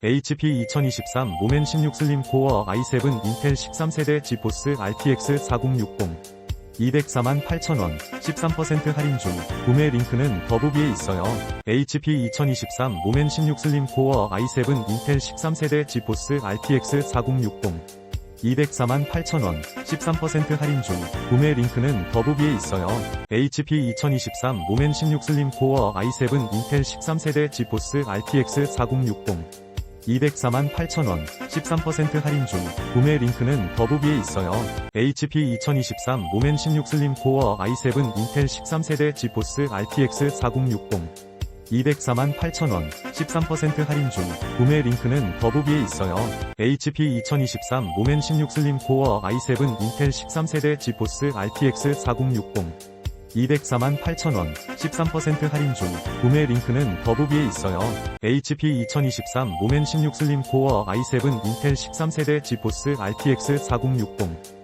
HP 2023 모멘 16 슬림 코어 i7 인텔 13세대 지포스 RTX 4060 204만 8천원 13% 할인 중 구매 링크는 더보기에 있어요. HP 2023 모멘 16 슬림 코어 i7 인텔 13세대 지포스 RTX 4060 204만 8천원 13% 할인 중 구매 링크는 더보기에 있어요. HP 2023 모멘 16 슬림 코어 i7 인텔 13세대 지포스 RTX 4060 204만 8천원 13% 할인 중 구매 링크는 더보기에 있어요. HP 2023 모멘 16 슬림 코어 i7 인텔 13세대 지포스 RTX 4060 204만 8천원 13% 할인 중 구매 링크는 더보기에 있어요. HP 2023 모멘 16 슬림 코어 i7 인텔 13세대 지포스 RTX 4060 204만 8천원 13% 할인 중 구매 링크는 더보기에 있어요. HP 2023 모멘 16 슬림 코어 i7 인텔 13세대 지포스 RTX 4060